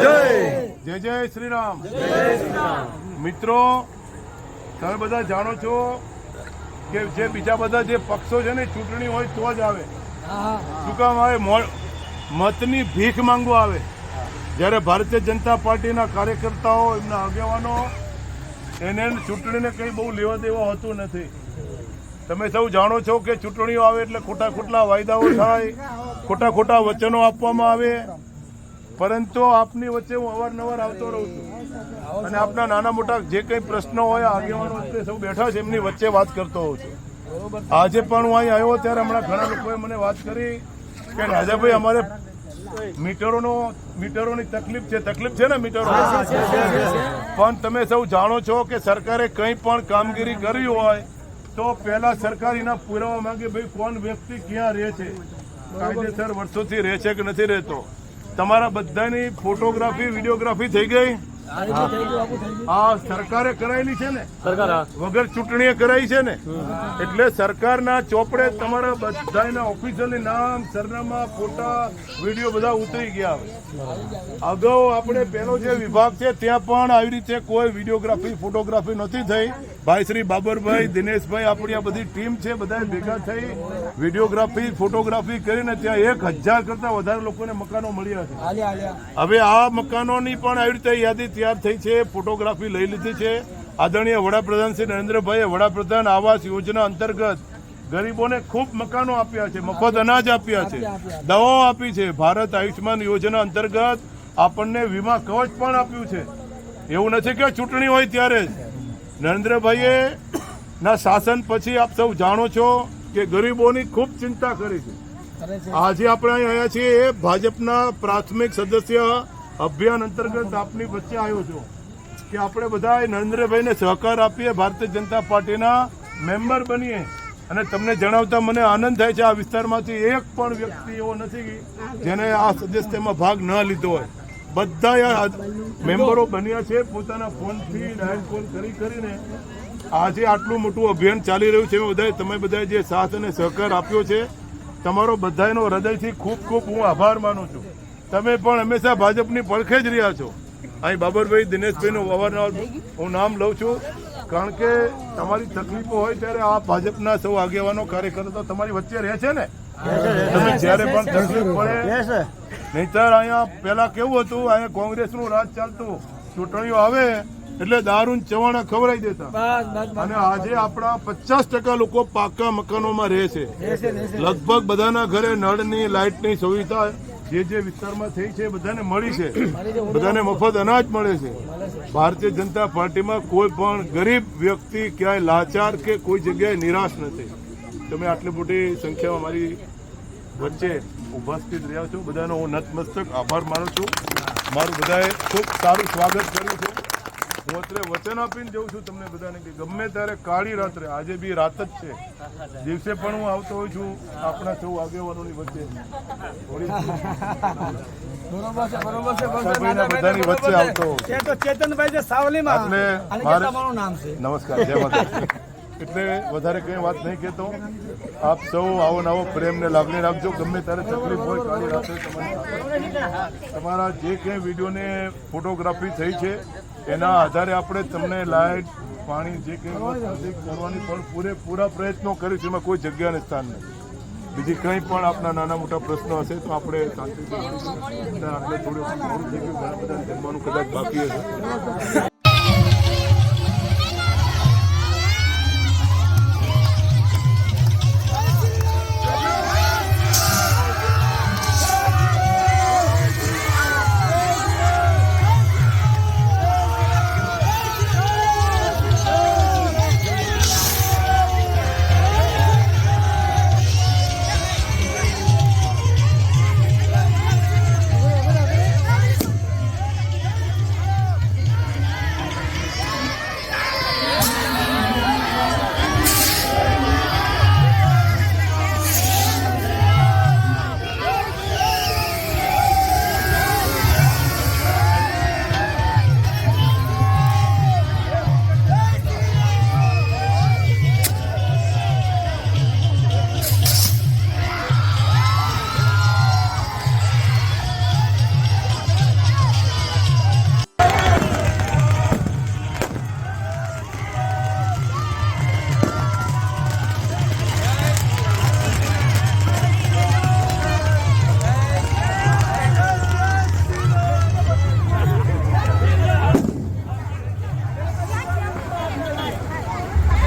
જય. જય શ્રી રામ મિત્રો તમે બધા જાણો છો કે જે બીજા બધા જે પક્ષો છે ને ચૂંટણી હોય તો જ આવે. શું કામ આવે? મતની ભીખ માંગવા આવે. જ્યારે ભારતીય જનતા પાર્ટીના કાર્યકર્તાઓ એમના આગેવાનો એને ચૂંટણીને કંઈ બહુ લેવા દેવા હોતું નથી. તમે સૌ જાણો છો કે ચૂંટણીઓ આવે એટલે ખોટા ખોટા વાયદાઓ થાય ખોટા ખોટા વચનો આપવામાં આવે. પરંતુ આપની વચ્ચે હું અવારનવાર આવતો રહું છું. અને આપના નાના મોટા જે કંઈ પ્રશ્નો હોય આગેવાનો વચ્ચે સૌ બેઠા છે એમની વચ્ચે વાત કરતો હોઉં છું. આજે પણ હું અહીં આવ્યો ત્યારે હમણાં ઘણા લોકોએ મને વાત કરી કે રાજાભાઈ અમારે મીટરોનો મીટરોની તકલીફ છે તકલીફ છે ને મીટરો? પણ તમે સૌ જાણો છો કે સરકારે કંઈ પણ કામગીરી કરી હોય તો પહેલા સરકારીના પુરાવા માંગે ભાઈ કોણ વ્યક્તિ ક્યાં રહે છે? કાયદેસર વર્ષોથી રહે છે કે નથી રહેતો? તમારા બધાની ફોટોગ્રાફી વિડીયોગ્રાફી થઈ ગઈ? આ સરકારે કરાયેલી છે ને? વગર ચૂંટણીએ કરાઈ છે ને? એટલે સરકારના ચોપડે તમારા બધાના ઓફિસરની નામ સરનામા ફોટા વીડિયો બધા ઉતરી ગયા હવે. અગાઉ આપણે પેલો જે વિભાગ છે ત્યાં પણ આવી રીતે કોઈ વિડીયોગ્રાફી ફોટોગ્રાફી નથી થઈ. ભાઈ શ્રી બાબરભાઈ દિનેશભાઈ આપણી આ બધી ટીમ છે બધા ભેગા થઈ વિડીયોગ્રાફી ફોટોગ્રાફી કરીને ત્યાં એક હજાર કરતા વધારે લોકોને મકાનો મળ્યા છે. હવે આ મકાનોની પણ આવી રીતે યાદી તૈયાર થઈ છે ફોટોગ્રાફી લઈ લીધી છે. આદરણીય વડાપ્રધાન શ્રી નરેન્દ્રભાઈએ વડાપ્રધાન આવાસ યોજના અંતર્ગત ગરીબોને ખૂબ મકાનો આપ્યા છે મફત અનાજ આપ્યા છે દવાઓ આપી છે. ભારત આયુષ્યમાન યોજના અંતર્ગત આપણને વીમા કવચ પણ આપ્યું છે. એવું નથી કે ચૂંટણી હોય ત્યારે જ. નરેન્દ્રભાઈએ ના શાસન પછી આપ સૌ જાણો છો કે ગરીબોની ખૂબ ચિંતા કરી છે. આજે આપણે અહીં આવ્યા છીએ એ ભાજપના પ્રાથમિક સદસ્ય અભિયાન અંતર્ગત આપની વચ્ચે આવ્યો છું. કે આપણે બધા નરેન્દ્રભાઈને સહકાર આપીએ ભારતીય જનતા પાર્ટીના મેમ્બર બનીએ. અને તમને જણાવતા મને આનંદ થાય છે આ વિસ્તારમાંથી એક પણ વ્યક્તિ એવો નથી જેને આ સદસ્યમાં ભાગ ન લીધો હોય. બધા મેમ્બરો બન્યા છે પોતાના ફોનથી ડાયલ કોલ કરી કરીને આજે આટલું મોટું અભિયાન ચાલી રહ્યું છે. એમાં બધાએ તમે બધાએ જે સાથ અને સહકાર આપ્યો છે તમારો બધાનો હૃદયથી ખૂબ ખૂબ હું આભાર માનું છું. તમે પણ હંમેશા ભાજપની પડખે જ રહ્યા છો. અહીં બાબરભાઈ દિનેશભાઈનું અવારનવાર હું નામ લઉં છું. કારણ કે તમારી તકલીફો હોય ત્યારે આ ભાજપના સૌ આગેવાનો કાર્યકર્તા તમારી વચ્ચે રહે છે ને? તમે જ્યારે પણ તકલીફ પડે નહીતર અહીંયા પેલા કેવું હતું? અહીંયા કોંગ્રેસનું રાજ ચાલતું. ચૂંટણીઓ આવે એટલે દારૂન ચવાણા ખવડાવી દેતા. અને આજે આપણા પચાસ ટકા લોકો પાકા મકાનોમાં રહે છે. લગભગ બધાના ઘરે નળની લાઇટની સુવિધા જે જે વિસ્તારમાં થઈ છે બધાને મળી છે. બધાને મફત અનાજ મળે છે. ભારતીય જનતા પાર્ટીમાં કોઈ પણ ગરીબ વ્યક્તિ ક્યાંય લાચાર કે કોઈ જગ્યાએ નિરાશ નથી. તમે આટલી મોટી સંખ્યામાં મારી વચ્ચે ઉપસ્થિત રહ્યા છો. બધાનો હું નતમસ્તક આભાર માનું છું. મારું બધાએ ખૂબ સારું સ્વાગત કર્યું છે. હું અત્યારે વચન આપીને જઉં છું તમને બધાને કે ગમે ત્યારે કાળી રાત્રે આજે બી રાત જ છે. દિવસે પણ હું આવતો હોઉં છું આપણા સૌ આગેવાનોની વચ્ચે. બધાની વચ્ચે આવતો ચેતનભાઈ છે સાવલીમાં. નમસ્કાર જય માતા એટલે વધારે કંઈ વાત નહીં કહેતો. આપ સૌ આવો નવો પ્રેમ ને લાગણી રાખજો. ગમે ત્યારે તકલીફ હોય કાઢી રાત્રે તમારા જે કંઈ વિડીયોને ફોટોગ્રાફી થઈ છે, એના આધારે આપણે તમને લાઇટ પાણી જે કંઈ કરવાની પણ પૂરેપૂરા પ્રયત્નો કરીશું. એમાં કોઈ જગ્યાને સ્થાન નથી. બીજી કંઈ પણ આપના નાના મોટા પ્રશ્નો હશે તો આપણે શાંતિથી આપણે થોડું જમવાનું કદાચ બાકી હશે.